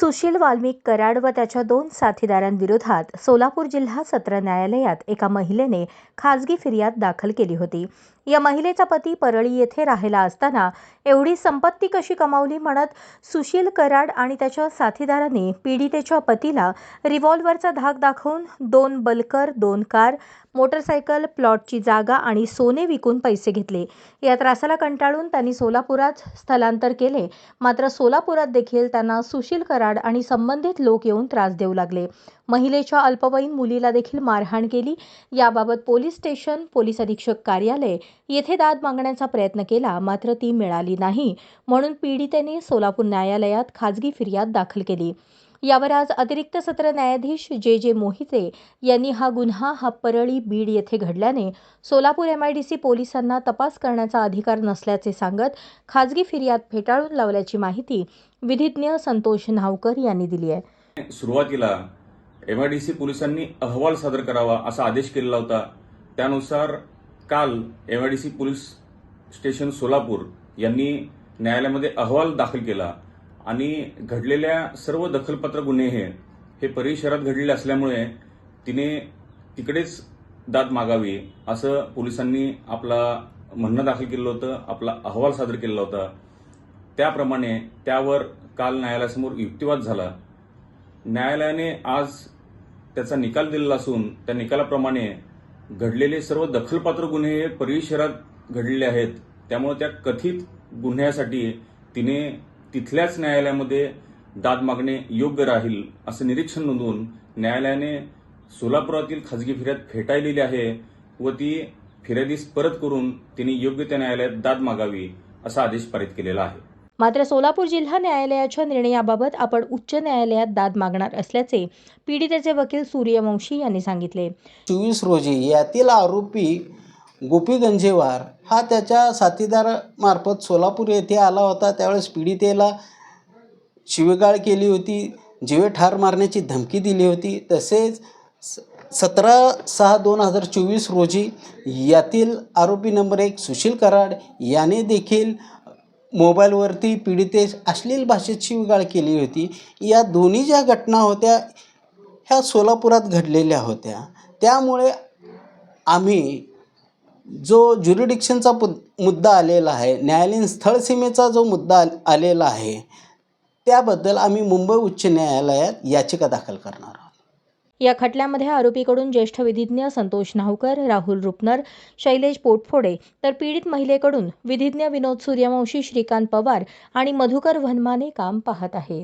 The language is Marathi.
सुशील वाल्मिक कराड व त्याच्या दोन साथीदारांविरोधात सोलापूर जिल्हा सत्र न्यायालयात एका महिलेने खासगी फिर्याद दाखल केली होती. या महिलेचा पती परळी येथे राहिला असताना एवढी संपत्ती कशी कमावली म्हणत सुशील कराड आणि त्याच्या साथीदारांनी पीडितेच्या पतीला रिव्हॉल्व्हरचा धाक दाखवून दोन बलकर दोन कार मोटरसायकल प्लॉटची जागा आणि सोने विकून पैसे घेतले. या त्रासाला कंटाळून त्यांनी सोलापुरात स्थलांतर केले. मात्र सोलापुरात देखील त्यांना सुशील कराड आणि संबंधित लोक येऊन त्रास देऊ लागले. महिलेच्या अल्पवयीन मुलीला देखील मारहाण केली. याबाबत पोलीस स्टेशन पोलीस अधीक्षक कार्यालय येथे दाद मागण्याचा प्रयत्न केला मात्र ती मिळाली नाही. म्हणून पीडितेने सोलापूर न्यायालयात खाजगी फिर्याद दाखल केली. यावर आज अतिरिक्त सत्र न्यायाधीश जे. जे. मोहिते यांनी हा गुन्हा हा परळी बीड येथे घडल्याने सोलापूर एमआयडीसी पोलिसांना तपास करण्याचा अधिकार नसल्याचे सांगत खाजगी फिर्याद फेटाळून लावल्याची माहिती विधिज्ञ संतोष नावकर यांनी दिली आहे. सुरुवातीला एमआयडीसी पोलिसांनी अहवाल सादर करावा असा आदेश केलेला होता. त्यानुसार काल एमआयडीसी पोलीस स्टेशन सोलापूर यांनी न्यायालयामध्ये अहवाल दाखल केला आणि घडलेल्या सर्व दखलपत्र गुन्हे हे हे परिसरात घडलेले असल्यामुळे तिने तिकडेच दाद मागावी असं पोलिसांनी आपला म्हणणं दाखल केलं होतं आपला अहवाल सादर केलेला होता. त्याप्रमाणे त्यावर काल न्यायालयासमोर युक्तिवाद झाला. न्यायालयाने आज त्याचा निकाल दिलेला असून त्या निकालाप्रमाणे घडलेले सर्व दखलपात्र गुन्हे हे परळी शहरात घडलेले आहेत. त्यामुळे त्या कथित गुन्ह्यासाठी तिने तिथल्याच न्यायालयामध्ये दाद मागणे योग्य राहील असं निरीक्षण नोंदवून न्यायालयाने सोलापुरातील खाजगी फिर्याद फेटाळलेली आहे व ती फिर्यादीस परत करून तिने योग्य त्या न्यायालयात दाद मागावी असा आदेश पारित केलेला आहे. मात्र सोलापूर जिल्हा न्यायालयाच्या निर्णयाबाबत आपण उच्च न्यायालयात दाद मागणार असल्याचे पीडितेचे वकील सूर्यवंशी यांनी सांगितले. चोवीस रोजी यातील आरोपी गोपी गंजेवार हा त्याच्या साथीदारामार्फत सोलापूर येथे आला होता. त्यावेळेस पीडितेला शिवेगाळ केली होती जीवे ठार मारण्याची धमकी दिली होती. तसेच स सतरा सहा दोन हजार चोवीस रोजी यातील आरोपी नंबर एक सुशील कराड याने देखील मोबाईलवरती पीडितेस अश्लील भाषेत शिवगाळ केली होती. या दोन्ही ज्या घटना होत्या ह्या सोलापुरात घडलेल्या होत्या. त्यामुळे आम्ही जो ज्युरिडिक्शनचा पु मुद्दा आलेला आहे न्यायालयीन स्थळ सीमेचा जो मुद्दा आलेला आहे त्याबद्दल आम्ही मुंबई उच्च न्यायालयात याचिका दाखल करणार आहोत. या खटल्यामध्ये आरोपीकडून ज्येष्ठ विधिज्ञ संतोष नाहूकर राहुल रुपनर शैलेश पोटफोडे तर पीडित महिलेकडून विधिज्ञ विनोद सूर्यवंशी श्रीकांत पवार आणि मधुकर वनमाने काम पाहत आहेत.